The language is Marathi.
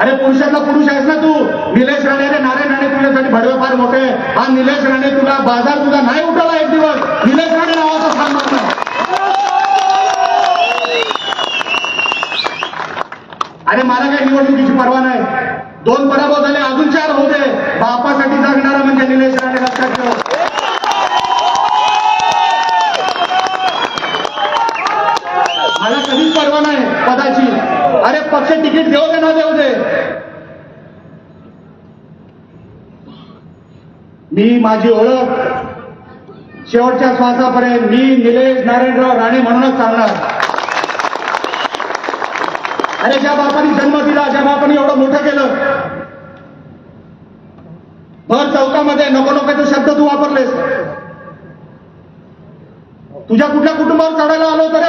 अरे पुरुषातला पुरुष आहेस ना तू. निलेश राणे रे नारायण राणे तुझ्यासाठी भडवे फार मोठे. हा निलेश राणे तुला बाजार तुझा नाही उठवला एक दिवस. निलेश राणे नावाचा स्थान मारला अरे मला काही निवडणुकीची पर्वा नाही. दोन पराभव झाले अजून चार होऊ दे. बापासाठी जगणारा म्हणजे निलेश राणे लक्षात ठेव. मला कधीच परवा नाही पदाची अरे पक्ष तिकीट देऊ दे ना देऊ दे. मी माझी ओळख शेवटच्या श्वासापर्यंत मी निलेश नारायणराव राणे म्हणूनच सांगणार अरे ज्या बापाने जन्म दिला ज्या बापाने एवढं मोठं केलं. भर चौकामध्ये नको नकोचे शब्द तू वापरलेस. तुझ्या कुठल्या कुटुंबावर चढायला आलो होतं?